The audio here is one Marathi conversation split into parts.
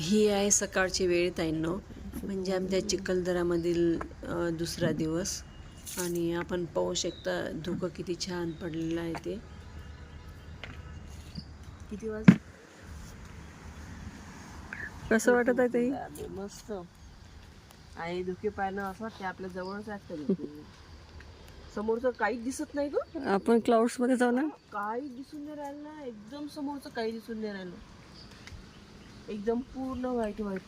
ही आहे सकाळची वेळ ताईंनो. म्हणजे आमच्या चिखलदरामधील दुसरा दिवस. आणि आपण पाहू शकता धुकं किती छान पडलेलं आहे ते. किती वाजले कसं वाटत आहे ताई? अरे, मस्त. आणि धुके पाहिलं असं वाटते आपल्या जवळच आहेत समोरचं काहीच दिसत नाही ग. आपण क्लाउड्समध्ये जाऊ ना. काही दिसून नाही राहिलं ना. एकदम समोरचं काही दिसून नाही राहिलं. एकदम पूर्ण व्हाईट व्हाईट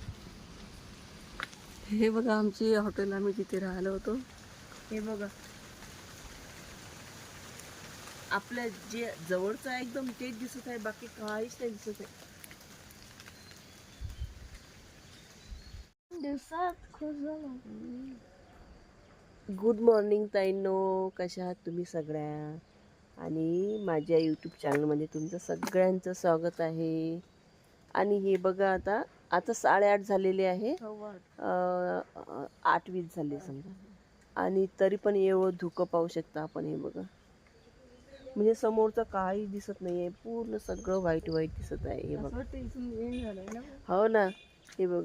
हे बघा आमची हॉटेल आम्ही जिथे राहिलो होतो. हे बघा. आपल्या जे जवळचं आहे एकदम तेच दिसत आहे बाकी काहीच नाही दिसत आहे. दिवसात खुश झाला गुड मॉर्निंग ताईंनो. कशा आहात तुम्ही सगळ्या? आणि माझ्या यूट्यूब चॅनलमध्ये तुमचं सगळ्यांचं स्वागत आहे. आणि हे बघा आता आता साडेआठ झालेले आहे. अं, आठ वीस झाले समजा. आणि तरी पण एवढं धुकं पाहू शकता आपण हे बघा. म्हणजे समोरचं काही दिसत नाही आहे पूर्ण सगळं व्हाईट व्हाईट दिसत आहे हे बघा. हो ना. हे बघ.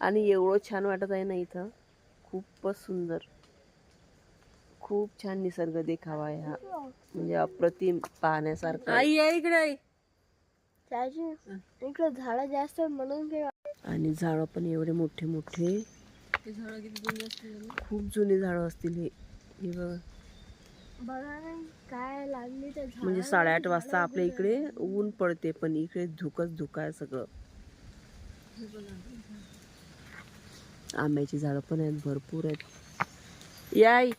आणि एवढं छान वाटत आहे ना इथं. खूपच सुंदर. खूप छान निसर्ग देखावा आहे हा. म्हणजे अप्रतिम पाहण्यासारखा. आई इकडे इकडे झाडं जास्त म्हणून आणि झाडं पण एवढे मोठे मोठे. खूप जुने झाडं असतील हे. बघा. काय लागली त्या झाड म्हणजे साडेआठ वाजता आपल्या इकडे ऊन पडते पण इकडे धुकच धुका आहे सगळं आंब्याची झाडं पण आहेत भरपूर आहेत. याय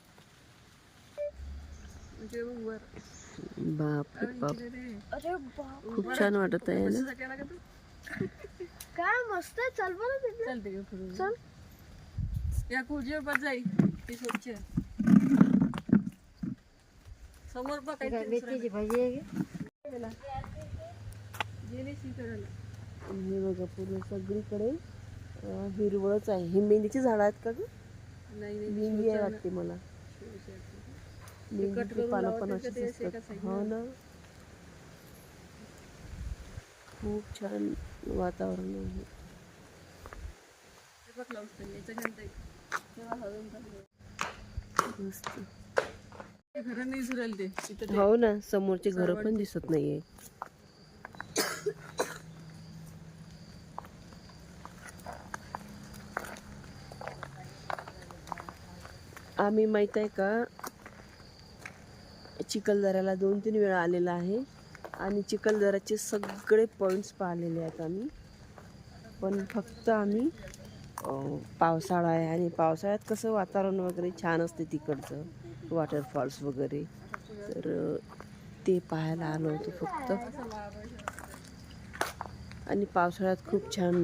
बाप रे बाप. अरे बाप खूप छान वाटत आहे ना? काय मस्त आहे. चल बरं तिकडे. चल या खुर्चीवर बस जाई ती स्वच्छ आहे. समोर बघ काहीतरी मेथीची भाजी आहे का? गेली. हे बघा पूर्ण सगळीकडे अं, हिरवळच आहे. ही मेहंदीची झाडं आहेत का ग? नाही नाही मेहंदी आहे वाटते मला. पानं पण अशीच असतात. हो ना. खूप छान वातावरण आहे. हो ना समोरचे घर पण दिसत नाहीये. आम्ही माहीत आहे का चिखलदऱ्याला दोन तीन वेळा आलेला आहे. आणि चिखलदऱ्याचे सगळे पॉईंट्स पाहिलेले आहेत आम्ही. पण फक्त आम्ही पावसाळा आहे आणि पावसाळ्यात कसं वातावरण वगैरे छान असते तिकडचं वॉटरफॉल्स वगैरे. तर ते पाहायला आलो होतो फक्त. आणि पावसाळ्यात खूप छान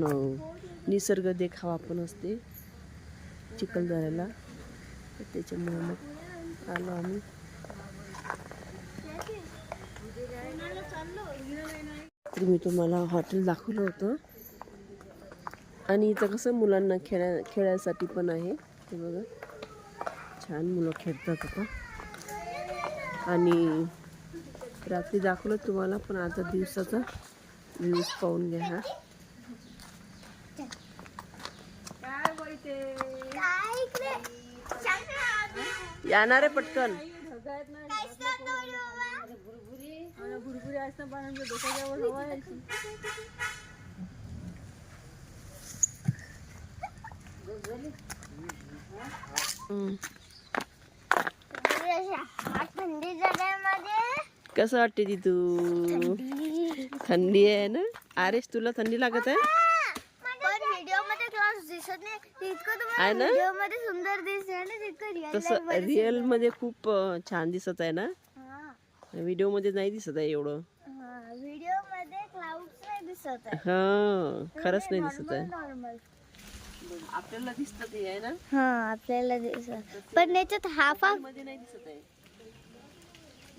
निसर्ग देखावा पण असते चिखलदऱ्याला. त्याच्यामुळे मग आलो आम्ही. तर मी तुम्हाला हॉटेल दाखवलं होतं. आणि इथं कसं मुलांना खेळा खेळायसाठी पण आहे. हे बघा. छान मुलं खेळतात आता. आणि रात्री दाखवलं तुम्हाला पण आता दिवसाचा व्ह्यूज पाहून घ्या. हा येणार आहे पटकन. भुरभुरी असतं पाण्याचं डोक्यावर हवा यायची थंडी जगामध्ये कसं वाटते ती तू? थंडी आहे ना? आरेश तुला थंडी लागत आहे? पण व्हिडिओमध्ये क्लास दिसत नाही. तितकं आहे तुम्हाला ना? व्हिडिओमध्ये सुंदर दिसते ना तितकं रिअल तसं रिअलमध्ये खूप अं, छान दिसत आहे ना? व्हिडिओमध्ये नाही दिसत आहे एवढं. व्हिडिओमध्ये क्लाउड्स नाही दिसत आहे. हा खरंच नाही दिसत आहे. नॉर्मल आपल्याला दिसत ते आहे ना? हा आपल्याला दिसत. पण याच्यात हाफ हाफमध्ये नाही दिसत आहे.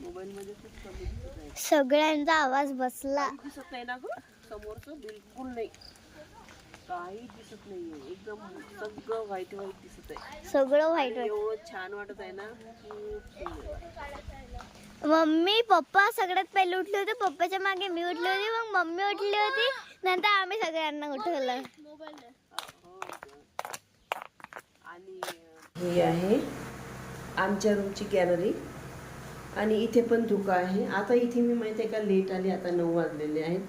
मोबाईल मध्ये खूप कमी दिसत आहे. सगळ्यांचा आवाज बसला. दिसत नाही ना ग समोरचं बिलकुल नाही. काही दिसत नाहीये. एकदम सगळं व्हाईट व्हाईट दिसत आहे. सगळं व्हाईट एवढं छान वाटत आहे ना खूप सुंदर. मम्मी पप्पा सगळ्यात पहिले उठले होते. पप्पाच्या मागे मी उठली होती. मग मम्मी उठली होती. नंतर आम्ही सगळ्यांना उठवलं. आणि हे आहे आमच्या रूमची गॅलरी आणि इथे पण धुकं आहे. आता इथे मी माहिती आहे का लेट आली आता नऊ वाजलेले आहेत.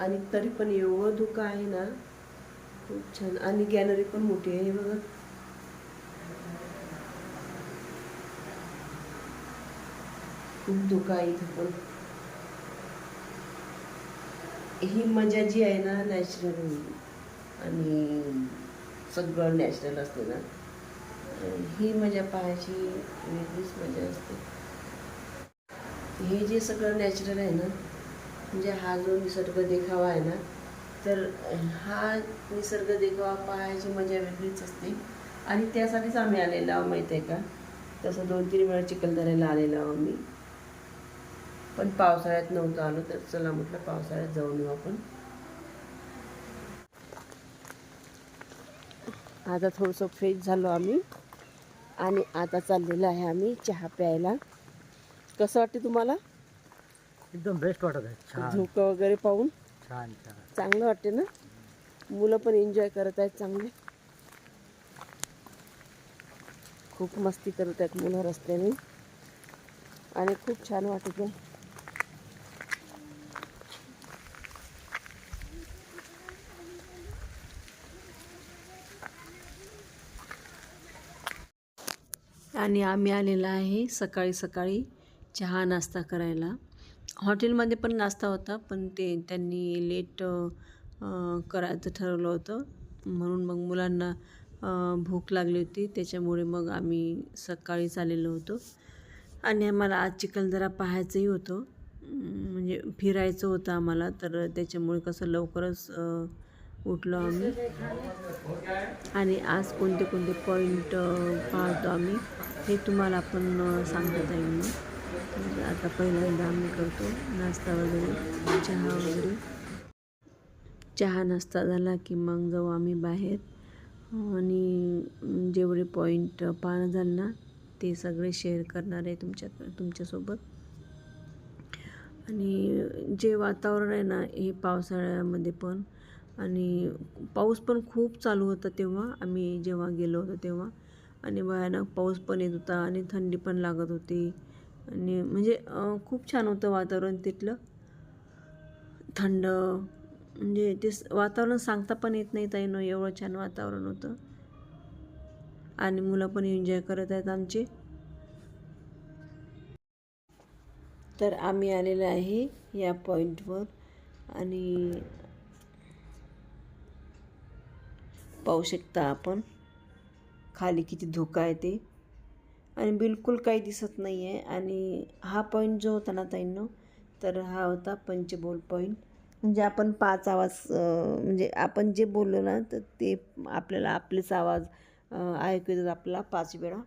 आणि तरी पण एवढं धुकं आहे ना. खूप छान. आणि गॅलरी पण मोठी आहे. बघा. खूप धुकं आहे पण. ही मजा जी आहे ना नॅचरल आणि सगळं नॅचरल असते ना. ही मजा पाहायची वेगळीच मजा असते. हे जे सगळं नॅचरल आहे ना म्हणजे हा जो निसर्ग देखावा आहे ना तर हा निसर्ग देखावा पाहायची मजा वेगळीच असते. आणि त्यासाठीच आम्ही आलेलो आहो माहीत आहे का? तसं दोन तीन वेळा चिखलदऱ्याला आलेलो आहो आम्ही. पण पावसाळ्यात नव्हतं आलो तर चला म्हटलं पावसाळ्यात जाऊन येऊ आपण. आता थोडंसं फ्रेश झालो आम्ही आणि आता चाललेलो आहे आम्ही चहा प्यायला. कसं वाटते तुम्हाला? एकदम बेस्ट वाटत आहे. छान. झोकं वगैरे पाहून? छान छान. चांगलं वाटते ना? मुलं पण एन्जॉय करत आहेत चांगले. खूप मस्ती करत आहेत मुलं रस्त्याने. आणि खूप छान वाटत आहे. आणि आम्ही आलेला आहे सकाळी सकाळी चहा नाश्ता करायला. हॉटेलमध्ये पण नाश्ता होता पण ते त्यांनी लेट करायचं ठरवलं होतं. म्हणून मग मुलांना भूक लागली होती. त्याच्यामुळे मग आम्ही सकाळीच आलेलो होतो. आणि आम्हाला आज चिखलदरा पाहायचंही होतं. म्हणजे फिरायचं होतं आम्हाला तर त्याच्यामुळे कसं लवकरच उठलो आम्ही. आणि आज कोणते कोणते पॉईंट पाहतो आम्ही. हे तुम्हाला पण सांगत सांगता येईल मग आता पहिल्यांदा आम्ही करतो नाश्ता वगैरे चहा वगैरे. चहा नाश्ता झाला की मग जाऊ आम्ही बाहेर. आणि जेवढे पॉईंट पाहणं झालं ना ते सगळे शेअर करणार आहे तुमच्या तुमच्यासोबत. आणि जे वातावरण आहे ना हे पावसाळ्यामध्ये पण आणि पाऊस पण खूप चालू होता तेव्हा आम्ही जेव्हा गेलो होतो तेव्हा. आणि भयानक पाऊस पण येत होता आणि थंडी पण लागत होती. आणि म्हणजे खूप छान होतं वातावरण तिथलं. थंड म्हणजे ते स- वातावरण सांगता पण येत नाही ताईनं एवढं छान वातावरण होतं. आणि मुलं पण एन्जॉय करत आहेत आमचे. तर आम्ही आलेलो आहे या पॉईंटवर आणि पाहू शकता आपण. खाली किती धोका आहे ते. आणि बिलकुल काही दिसत नाही आहे आणि हा पॉईंट जो होता ना ताईंनो तर हा होता पंचबोल पॉईंट म्हणजे आपण पाच आवाज म्हणजे आपण जे बोललो ना तर ते आपल्याला आपलेच आवाज ऐकू येतात आपल्याला पाच वेळा.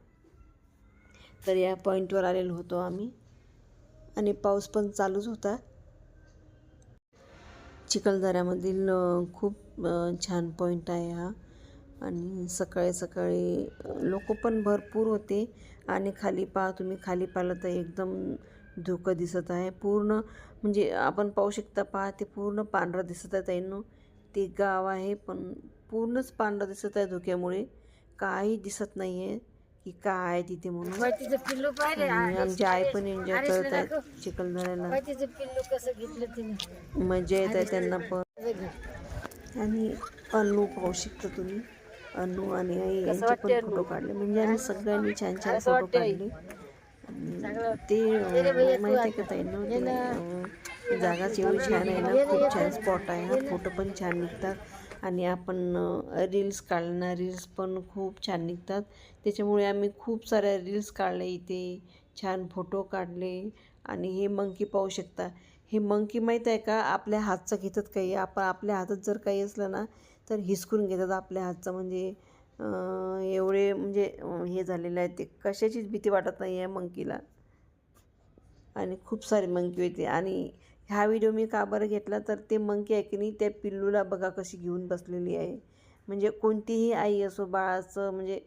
तर या पॉईंटवर आलेलो होतो आम्ही. आणि पाऊस पण चालूच होता. चिखलदऱ्यामधील खूप छान पॉईंट आहे हा. आणि सकाळी सकाळी लोक पण भरपूर होते. आणि खाली पहा तुम्ही खाली पाहिलं तर एकदम धुकं दिसत आहे. पूर्ण म्हणजे आपण पाहू शकता पहा ते पूर्ण पांढरं दिसत आहे ताईंनो. ते गाव आहे पण पूर्णच पांढरं दिसत आहे धुक्यामुळे. काही दिसत नाही आहे की काय आहे तिथे म्हणून. आमची आई पण एन्जॉय करत आहेत चिखलदऱ्याला मजा येत आहे त्यांना पण. आणि अन्नू पाहू शकता तुम्ही. अन्नू आणि आई यांचे पण फोटो काढले. म्हणजे आम्ही सगळ्यांनी छान छान फोटो काढले. ते माहिती आहे का ताईंनो जागाच एवढी छान आहे ना खूप छान स्पॉट आहे. हा फोटो पण छान निघतात. आणि आपण रील्स काढणार रील्स पण खूप छान निघतात. त्याच्यामुळे आम्ही खूप साऱ्या रील्स काढले इथे. छान फोटो काढले. आणि हे मंकी पाहू शकता. हे मंकी माहीत आहे का? आपल्या हातचं घेतात काही. आपण आपल्या हातात जर काही असलं ना तर हिसकून घेतात आपल्या हातचं. म्हणजे एवढे म्हणजे हे झालेलं आहे ते. कशाचीच भीती वाटत नाही आहे मंकीला. आणि खूप सारे मंकी होते. आणि हा व्हिडिओ मी का बरं घेतला? तर ते मंकी आहे की नाही त्या पिल्लूला बघा कशी घेऊन बसलेली आहे. म्हणजे कोणतीही आई असो बाळाचं म्हणजे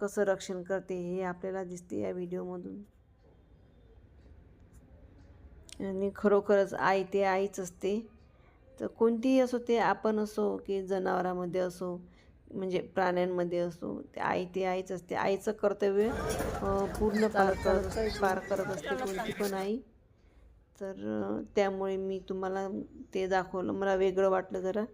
कसं रक्षण करते हे आपल्याला दिसते या व्हिडिओमधून. आणि खरोखरच आई ते आईच असते. तर कोणतीही असो ते आपण असो की जनावरांमध्ये असो म्हणजे प्राण्यांमध्ये असो ते आई ते आईच असते. आईचं कर्तव्य पूर्ण पार करत पार करत असते कोणती पण आई. तर त्यामुळे मी तुम्हाला ते दाखवलं. मला वेगळं वाटलं जरा.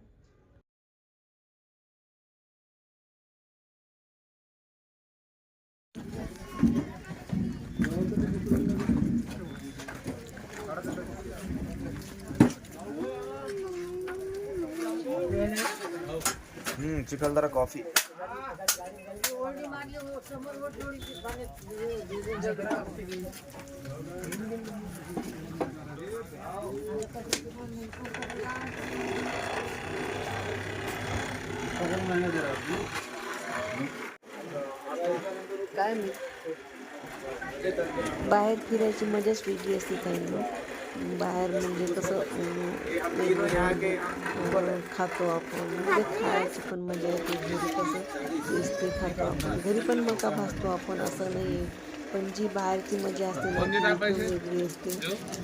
हम्म चिखलदरा कॉफी. काय मी? बाहेर फिरायची मजाच वेगळी असते काही बाहेर म्हणजे कसं वेगवेगळं, खातो आपण. म्हणजे खायची पण म्हणजे मजा येते घरी कसं दिसते खातो आपण. घरी पण मका भासतो आपण असं नाही. पण जी बाहेरची मजा असते ना ती एकदम वेगळी असते.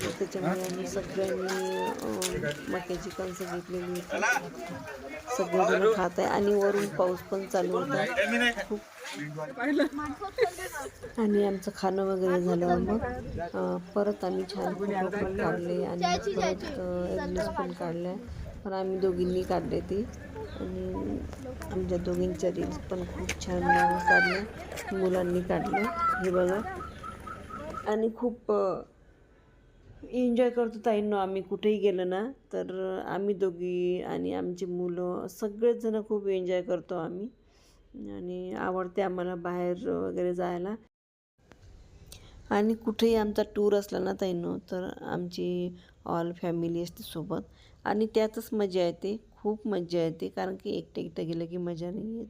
त्याच्यामुळे आम्ही सगळ्यांनी मक्याची कणसं घेतलेली होती. सगळेजण खात आहे. आणि वरून पाऊस पण चालू होता. खूप आणि आमचं खाणं वगैरे झालं मग परत आम्ही छान फोटो पण काढले आणि परत रील्स पण काढल्या. पण आम्ही दोघींनी काढले ते. आणि आमच्या दोघींच्या रील्स पण खूप छान काढल्या. मुलांनी काढलं हे बघा. आणि खूप एन्जॉय करतो ताईंनो आम्ही. कुठेही गेलो ना तर आम्ही दोघी आणि आमची मुलं सगळेच जण खूप एन्जॉय करतो आम्ही. आणि आवडते आम्हाला बाहेर वगैरे जायला. आणि कुठेही आमचा टूर असला ना ताईनो तर आमची ऑल फॅमिली असते सोबत. आणि त्यातच मजा येते खूप मजा येते कारण की एकटं एकटं गेलं की मजा नाही येत.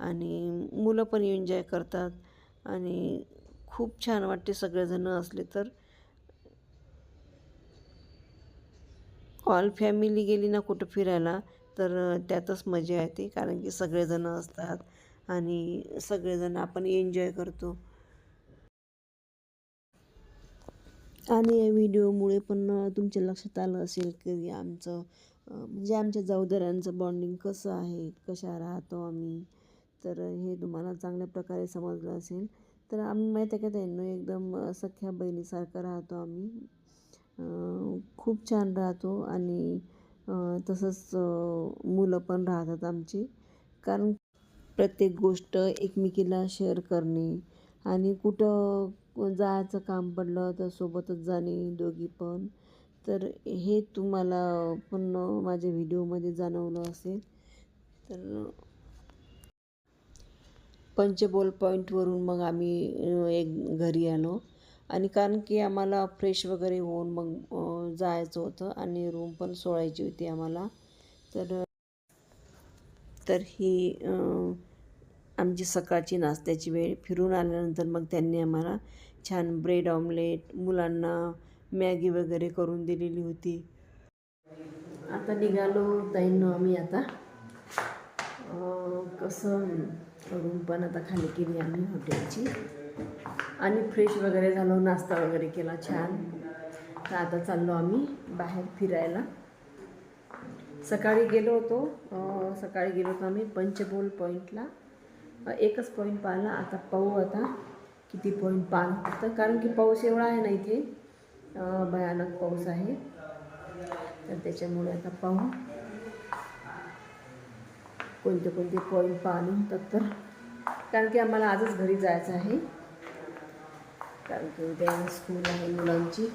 आणि मुलं पण एन्जॉय करतात. आणि खूप छान वाटते सगळेजणं असले तर. ऑल फॅमिली गेली ना कुठं फिरायला तर त्यातच मजा येते कारण की सगळेजणं असतात. आणि सगळेजण आपण एन्जॉय करतो. आणि या व्हिडिओमुळे पण तुमच्या लक्षात आलं असेल की आमचं म्हणजे आमच्या जाऊदऱ्यांचं बॉन्डिंग कसं आहे कशा राहतो आम्ही. तर हे तुम्हाला चांगल्या प्रकारे समजलं असेल. तर आम्ही माहीत आहे का त्यांना एकदम सख्या बहिणीसारखं राहतो आम्ही. खूप छान राहतो आणि तसंच मुलं पण राहतात आमची. कारण प्रत्येक गोष्ट एकमेकीला शेअर करणे आणि कुठं जायचं काम पडलं तर सोबतच जाणे दोघी पण. तर हे तुम्हाला पण माझ्या व्हिडिओमध्ये जाणवलं असेल. तर पंचबोल पॉईंटवरून मग आम्ही एक घरी आलो. आणि कारण की आम्हाला फ्रेश वगैरे होऊन मग जायचं होतं आणि रूम पण सोडायची होती आम्हाला. तर तर ही आमची सकाळची नाश्त्याची वेळ. फिरून आल्यानंतर मग त्यांनी आम्हाला छान ब्रेड ऑमलेट मुलांना मॅगी वगैरे करून दिलेली होती. आता निघालो ताईंनो आम्ही आता. कसं रूम पण आता खाली केली आम्ही हॉटेलची. आणि फ्रेश वगैरे झालो नाश्ता वगैरे केला छान. तर आता चाललो आम्ही बाहेर फिरायला. सकाळी गेलो होतो. सकाळी गेलो होतो आम्ही पंचबोल पॉईंटला एकच पॉईंट पाहिला. आता पाहू आता किती पॉईंट पाहणं तर कारण की पाऊस एवढा आहे ना इथे भयानक पाऊस आहे. तर त्याच्यामुळे आता पाहू कोणते कोणते पॉईंट पाहून तर कारण की आम्हाला आजच घरी जायचं आहे. कारण की उद्या स्कूल आहे मुलांची.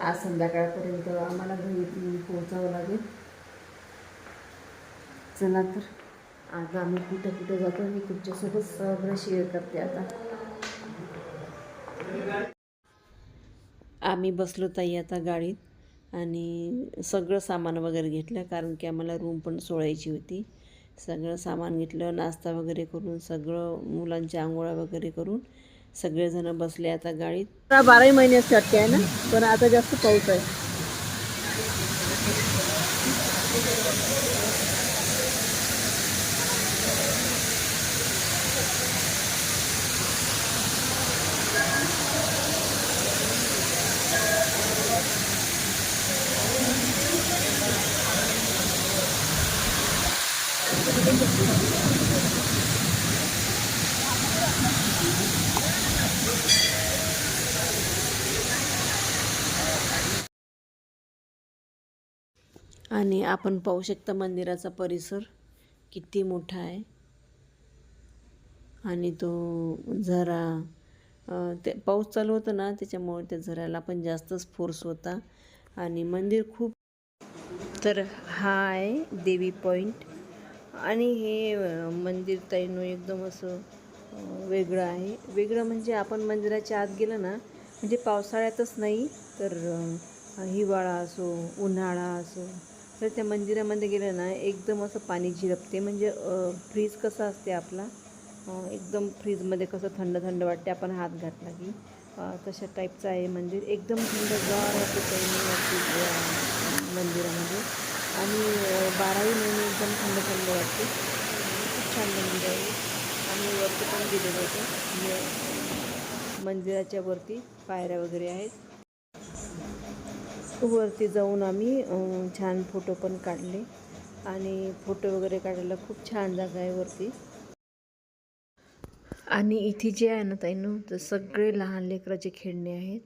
आज संध्याकाळपर्यंत आम्हाला घरी पोहोचावं लागेल. चला तर. आज आम्ही कुठं कुठं जातो मी तुमच्यासोबत सगळं शेअर करते आता. आम्ही बसलो ताई आता गाडीत आणि सगळं सामान वगैरे घेतलं कारण की आम्हाला रूम पण सोडायची होती. सगळं सामान घेतलं नाश्ता वगैरे करून सगळं मुलांच्या आंघोळा वगैरे करून सगळेजण बसले आता गाडीत. बाराही महिने असते आहे ना पण आता जास्त पाऊस आहे. आणि आपण पाहू शकता मंदिराचा परिसर किती मोठा आहे. आणि तो झरा ते पाऊस चालू होता ना त्याच्यामुळे त्या झऱ्याला पण जास्तच फोर्स होता. आणि मंदिर खूप तर हा आहे देवी पॉईंट आणि हे मंदिर ताईनो एकदम असं वेगळं आहे. वेगळं म्हणजे आपण मंदिराच्या आत गेलं ना म्हणजे पावसाळ्यातच नाही तर हिवाळा असो उन्हाळा असो तर त्या मंदिरामध्ये गेलं ना एकदम असं पाणी झिरपते. म्हणजे फ्रीज कसा असते आपला एकदम फ्रीजमध्ये कसं थंड थंड वाटते आपण हात घातला की तशा टाईपचं आहे मंदिर. एकदम थंडगार असं काही मंदिरामध्ये. आणि बारावी बाराही महिने एकदम थंड थंड वाटते. खूप छान मंदिर आहे. आणि वरती पण गेलेलं होतं. म्हणजे मंदिराच्या वरती पायऱ्या वगैरे आहेत. वरती जाऊन आम्ही छान फोटो पण काढले. आणि फोटो वगैरे काढायला खूप छान जागा आहे वरती. आणि इथे जे आहे ना ताईनं तर सगळे लहान लेकराचे खेळणे आहेत.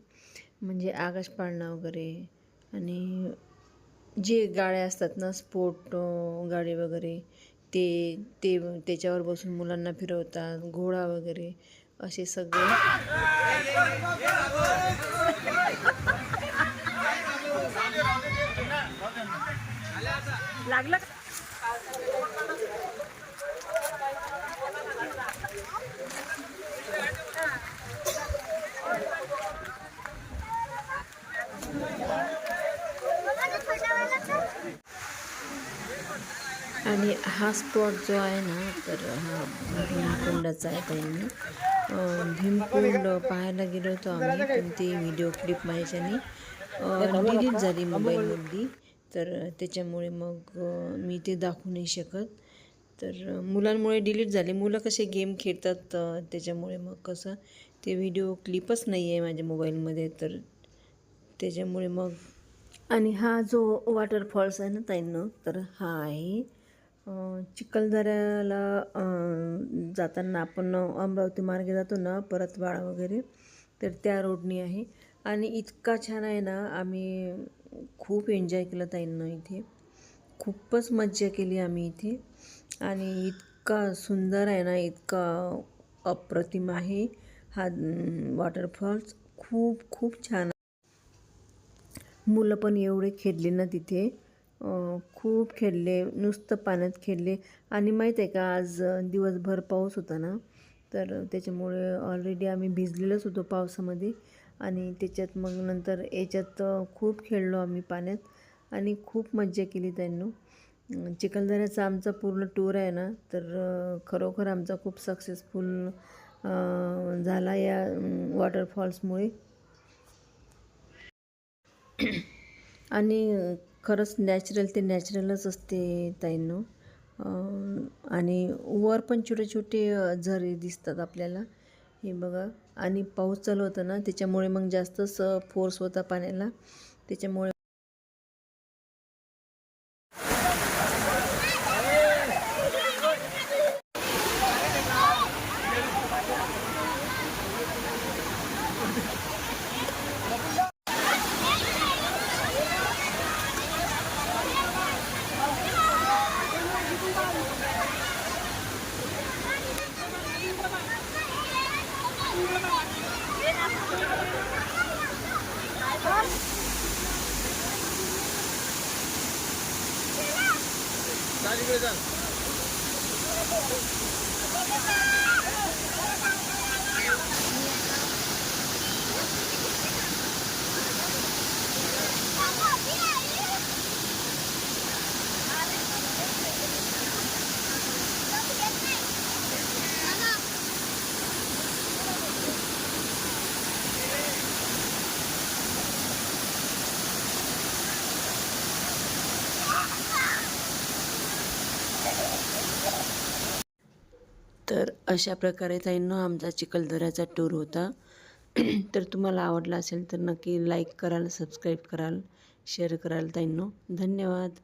म्हणजे आकाश पाळणा वगैरे आणि जे गाड्या असतात ना स्पोर्ट गाडी वगैरे ते ते त्याच्यावर बसून मुलांना फिरवतात घोडा वगैरे असे सगळे. आणि हा स्पॉट जो आहे ना तर हा भीमकुंडाचा आहे त्यांनी भीमकुंड पाहायला गेलो होतो आम्ही पण ती व्हिडिओ क्लिप माझ्याने डिलीट झाली मोबाईलमधली तर त्याच्यामुळे मग मी ते दाखवू नाही शकत. तर मुलांमुळे डिलीट झाली. मुलं कसे गेम खेळतात त्याच्यामुळे मग कसं ते व्हिडिओ क्लिपच नाही आहे माझ्या मोबाईलमध्ये तर त्याच्यामुळे मग आणि हा जो वॉटरफॉल्स आहे ना ताईंनो तर हा आहे. चिखलदऱ्याला जाताना आपण अमरावती मार्गे जातो ना परतवाडा वगैरे तर त्या रोडनी आहे. आणि इतका छान आहे ना आम्ही खूप एन्जॉय केलं ताईंना इथे. खूपच मज्जा केली आम्ही इथे. आणि इतका सुंदर आहे ना इतका अप्रतिम आहे हा वॉटरफॉल्स खूप खूप छान. मुलं पण एवढे खेळले ना तिथे. खूप खेळले नुसतं पाण्यात खेळले. आणि माहीत आहे का आज दिवसभर पाऊस होता ना तर त्याच्यामुळे ऑलरेडी आम्ही भिजलेलोच होतो पावसामध्ये. आणि त्याच्यात मग नंतर याच्यात खूप खेळलो आम्ही पाण्यात. आणि खूप मज्जा केली त्यांनी. चिखलदऱ्याचा आमचा पूर्ण टूर आहे ना तर खरोखर आमचा खूप सक्सेसफुल झाला या वॉटरफॉल्समुळे आणि खरंच नॅचरल ते नॅचरलच असते ताईंनो. आणि वर पण छोटे छोटे झरे दिसतात आपल्याला. हे बघा. आणि पाऊस चालू होता ना त्याच्यामुळे मग जास्तच फोर्स होता पाण्याला. त्याच्यामुळे अशा प्रकारे ताईंनो आमचा चिखलदऱ्याचा टूर होता. तर तुम्हाला आवडला असेल तर नक्की लाईक कराल सबस्क्राईब कराल शेअर कराल ताईंनो. धन्यवाद.